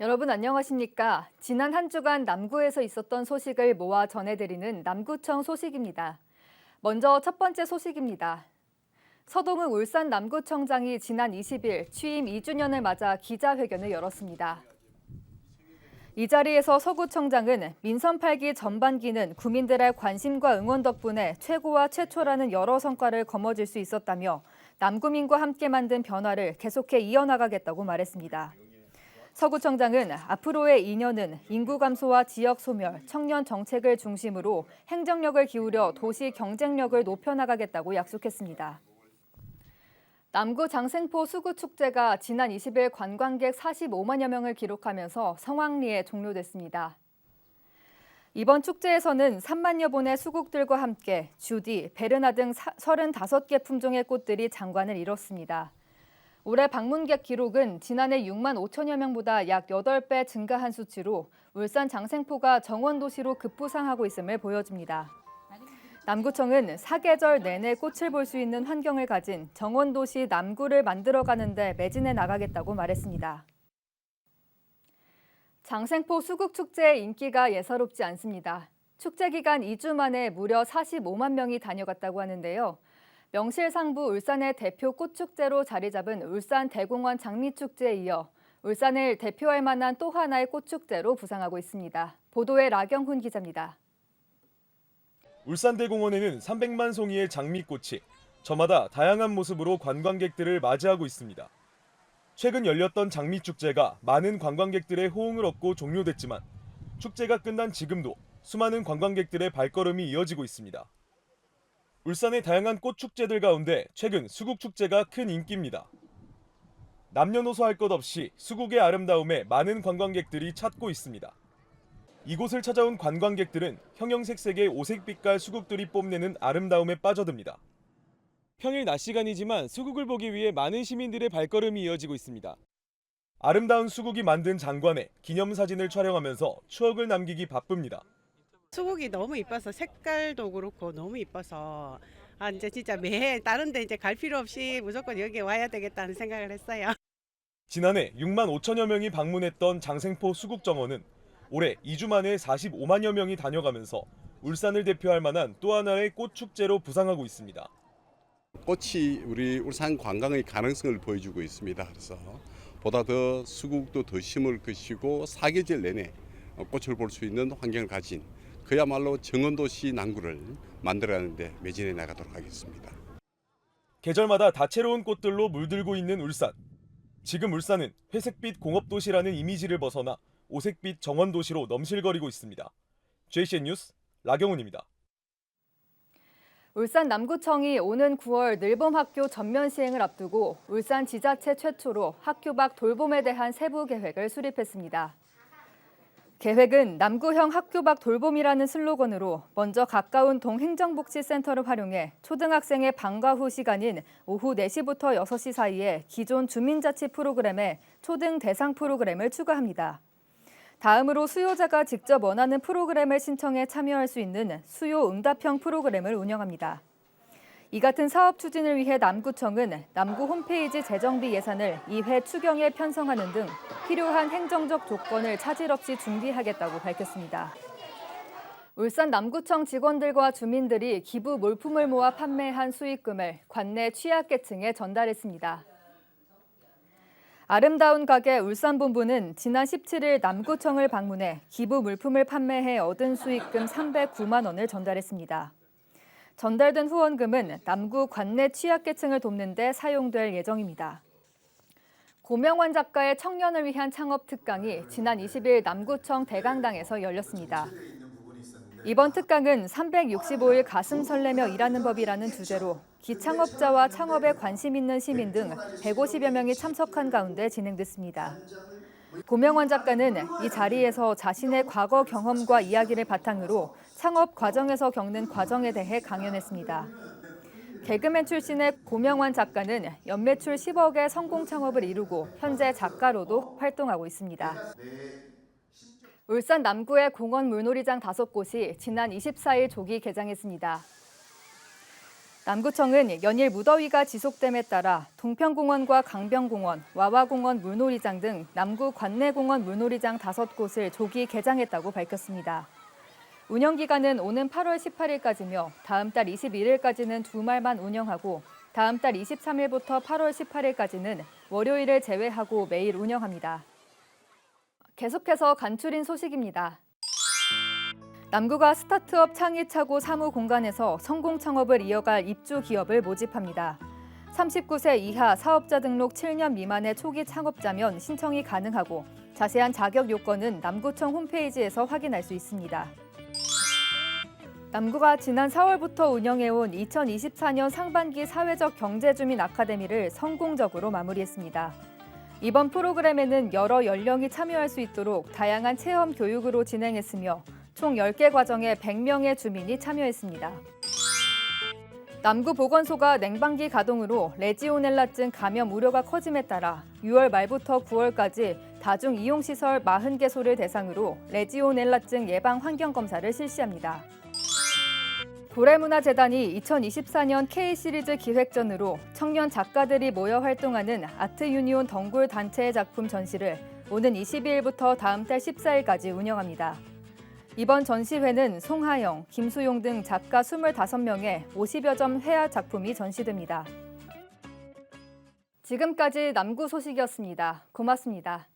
여러분 안녕하십니까? 지난 한 주간 남구에서 있었던 소식을 모아 전해드리는 남구청 소식입니다. 먼저 첫 번째 소식입니다. 서동욱 울산 남구청장이 지난 20일 취임 2주년을 맞아 기자회견을 열었습니다. 이 자리에서 서구청장은 민선 8기 전반기는 국민들의 관심과 응원 덕분에 최고와 최초라는 여러 성과를 거머쥘 수 있었다며 남구민과 함께 만든 변화를 계속해 이어나가겠다고 말했습니다. 서구청장은 앞으로의 2년은 인구 감소와 지역 소멸, 청년 정책을 중심으로 행정력을 기울여 도시 경쟁력을 높여나가겠다고 약속했습니다. 남구 장생포 수구축제가 지난 20일 관광객 45만여 명을 기록하면서 성황리에 종료됐습니다. 이번 축제에서는 3만여 본의 수국들과 함께 주디, 베르나 등 35개 품종의 꽃들이 장관을 이뤘습니다. 올해 방문객 기록은 지난해 6만 5천여 명보다 약 8배 증가한 수치로 울산 장생포가 정원도시로 급부상하고 있음을 보여줍니다. 남구청은 사계절 내내 꽃을 볼 수 있는 환경을 가진 정원도시 남구를 만들어가는데 매진해 나가겠다고 말했습니다. 장생포 수국축제의 인기가 예사롭지 않습니다. 축제 기간 2주 만에 무려 45만 명이 다녀갔다고 하는데요. 명실상부 울산의 대표 꽃축제로 자리 잡은 울산 대공원 장미축제에 이어 울산을 대표할 만한 또 하나의 꽃축제로 부상하고 있습니다. 보도에 라경훈 기자입니다. 울산대공원에는 300만 송이의 장미꽃이 저마다 다양한 모습으로 관광객들을 맞이하고 있습니다. 최근 열렸던 장미축제가 많은 관광객들의 호응을 얻고 종료됐지만 축제가 끝난 지금도 수많은 관광객들의 발걸음이 이어지고 있습니다. 울산의 다양한 꽃 축제들 가운데 최근 수국 축제가 큰 인기입니다. 남녀노소 할 것 없이 수국의 아름다움에 많은 관광객들이 찾고 있습니다. 이곳을 찾아온 관광객들은 형형색색의 오색빛깔 수국들이 뽐내는 아름다움에 빠져듭니다. 평일 낮 시간이지만 수국을 보기 위해 많은 시민들의 발걸음이 이어지고 있습니다. 아름다운 수국이 만든 장관에 기념사진을 촬영하면서 추억을 남기기 바쁩니다. 수국이 너무 이뻐서 색깔도 그렇고 너무 이뻐서 아 이제 진짜 매해 다른 데 이제 갈 필요 없이 무조건 여기 와야 되겠다는 생각을 했어요. 지난해 6만 5천여 명이 방문했던 장생포 수국정원은 올해 2주 만에 45만여 명이 다녀가면서 울산을 대표할 만한 또 하나의 꽃축제로 부상하고 있습니다. 꽃이 우리 울산 관광의 가능성을 보여주고 있습니다. 그래서 보다 더 수국도 더 심을 것이고 사계절 내내 꽃을 볼 수 있는 환경을 가진 그야말로 정원도시 남구를 만들어가는데 매진해 나가도록 하겠습니다. 계절마다 다채로운 꽃들로 물들고 있는 울산. 지금 울산은 회색빛 공업도시라는 이미지를 벗어나 오색빛 정원도시로 넘실거리고 있습니다. JCN 뉴스 라경훈입니다. 울산 남구청이 오는 9월 늘봄학교 전면 시행을 앞두고 울산 지자체 최초로 학교 밖 돌봄에 대한 세부 계획을 수립했습니다. 계획은 남구형 학교 밖 돌봄이라는 슬로건으로 먼저 가까운 동행정복지센터를 활용해 초등학생의 방과 후 시간인 오후 4시부터 6시 사이에 기존 주민자치 프로그램에 초등 대상 프로그램을 추가합니다. 다음으로 수요자가 직접 원하는 프로그램을 신청해 참여할 수 있는 수요 응답형 프로그램을 운영합니다. 이 같은 사업 추진을 위해 남구청은 남구 홈페이지 재정비 예산을 2회 추경에 편성하는 등 필요한 행정적 조건을 차질 없이 준비하겠다고 밝혔습니다. 울산 남구청 직원들과 주민들이 기부 물품을 모아 판매한 수익금을 관내 취약계층에 전달했습니다. 아름다운 가게 울산본부는 지난 17일 남구청을 방문해 기부 물품을 판매해 얻은 수익금 309만 원을 전달했습니다. 전달된 후원금은 남구 관내 취약계층을 돕는 데 사용될 예정입니다. 고명환 작가의 청년을 위한 창업 특강이 지난 20일 남구청 대강당에서 열렸습니다. 이번 특강은 365일 가슴 설레며 일하는 법이라는 주제로 기창업자와 창업에 관심 있는 시민 등 150여 명이 참석한 가운데 진행됐습니다. 고명환 작가는 이 자리에서 자신의 과거 경험과 이야기를 바탕으로 창업 과정에서 겪는 과정에 대해 강연했습니다. 개그맨 출신의 고명환 작가는 연매출 10억의 성공 창업을 이루고 현재 작가로도 활동하고 있습니다. 울산 남구의 네. 공원 물놀이장 다섯 곳이 지난 24일 조기 개장했습니다. 남구청은 연일 무더위가 지속됨에 따라 동평공원과 강변공원, 와와공원 물놀이장 등 남구 관내공원 물놀이장 다섯 곳을 조기 개장했다고 밝혔습니다. 운영 기간은 오는 8월 18일까지며 다음 달 21일까지는 주말만 운영하고 다음 달 23일부터 8월 18일까지는 월요일을 제외하고 매일 운영합니다. 계속해서 간추린 소식입니다. 남구가 스타트업 창의 차고 사무 공간에서 성공 창업을 이어갈 입주 기업을 모집합니다. 39세 이하 사업자 등록 7년 미만의 초기 창업자면 신청이 가능하고 자세한 자격 요건은 남구청 홈페이지에서 확인할 수 있습니다. 남구가 지난 4월부터 운영해온 2024년 상반기 사회적 경제주민 아카데미를 성공적으로 마무리했습니다. 이번 프로그램에는 여러 연령이 참여할 수 있도록 다양한 체험 교육으로 진행했으며 총 10개 과정에 100명의 주민이 참여했습니다. 남구 보건소가 냉방기 가동으로 레지오넬라증 감염 우려가 커짐에 따라 6월 말부터 9월까지 다중 이용 시설 40개소를 대상으로 레지오넬라증 예방 환경 검사를 실시합니다. 고래문화재단이 2024년 K시리즈 기획전으로 청년 작가들이 모여 활동하는 아트 유니온 덩굴 단체의 작품 전시를 오는 22일부터 다음 달 14일까지 운영합니다. 이번 전시회는 송하영, 김수용 등 작가 25명의 50여 점 회화 작품이 전시됩니다. 지금까지 남구 소식이었습니다. 고맙습니다.